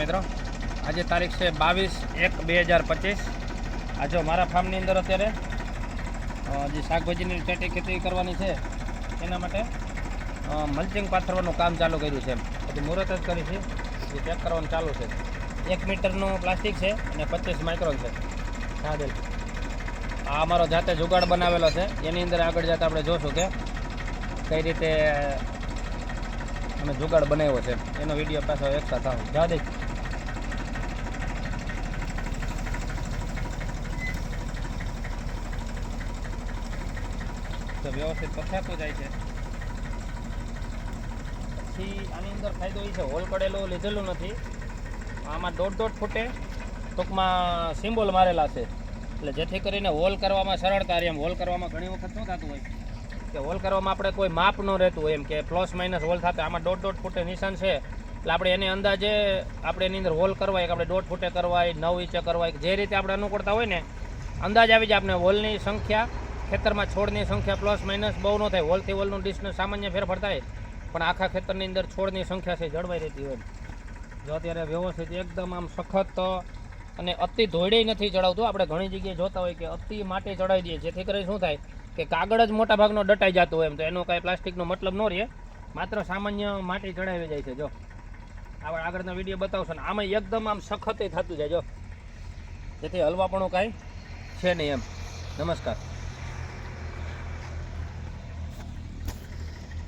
મિત્રો, આજે તારીખ છે બાવીસ એક બે હજાર પચીસ. આ જો મારા ફાર્મની અંદર અત્યારે જે શાકભાજીની ચેટી ખેતી કરવાની છે, એના માટે મલ્ચિંગ પાથરવાનું કામ ચાલુ કર્યું છે પછી મુહૂર્ત જ કરી છે એ ચેક કરવાનું ચાલુ છે. એક મીટરનું પ્લાસ્ટિક છે અને પચીસ માઇક્રોન છે. સાદેલ આ અમારો જાતે જુગાડ બનાવેલો છે. એની અંદર આગળ જતા આપણે જોશું કે કઈ રીતે અમે જુગાડ બનાવ્યો છે. એનો વીડિયો પાછો એકતા આવું. જા તો વ્યવસ્થિત પથાતું જાય છે. પછી આની અંદર ફાયદો એ છે, હોલ કડેલું લીધેલું નથી. આમાં દોઢ દોઢ ફૂટે, ટૂંકમાં સિમ્બોલ મારેલા છે. એટલે જેથી કરીને હોલ કરવામાં સરળતા રહે એમ હોલ કરવામાં ઘણી વખત શું થતું હોય. કે હોલ કરવામાં આપણે કોઈ માપ ન રહેતું હોય એમ, કે પ્લસ માઇનસ હોલ થતા આમાં દોઢ દોઢ ફૂટે નિશાન છે. એટલે આપણે એની અંદાજે, આપણે એની અંદર હોલ કરવાય, કે આપણે દોઢ ફૂટે કરવાય, નવ ઇંચે કરવાય જે રીતે આપણે અનુકૂળતા હોય ને, અંદાજ આવી જાય આપણે હોલની સંખ્યા ખેતરમાં છોડની સંખ્યા પ્લસ માઇનસ બહુ ન થાય. હોલથી હોલનું ડિસ્ટન્સ સામાન્ય ફેરફાર થાય પણ આખા ખેતરની અંદર છોડની સંખ્યા છે, જળવાઈ રહેતી હોય. જો અત્યારે વ્યવસ્થિત એકદમ આમ સખત અને અતિ ધોઈડે નથી ચડાવતું. આપણે ઘણી જગ્યાએ જોતા હોય કે અતિ માટી ચડાવી દઈએ. જેથી કરીને શું થાય કે કાગળ જ મોટા ભાગનો ડટાઈ જતો હોય એમ. તો એનો કાંઈ પ્લાસ્ટિકનો મતલબ ન રહે. માત્ર સામાન્ય માટી ચડાવી જાય છે. જો. આપણે આગળના વીડિયો બતાવશો ને આમાં એકદમ આમ સખત થતું જાય. જો. જેથી હલવાપણું કાંઈ છે નહીં એમ. નમસ્કાર.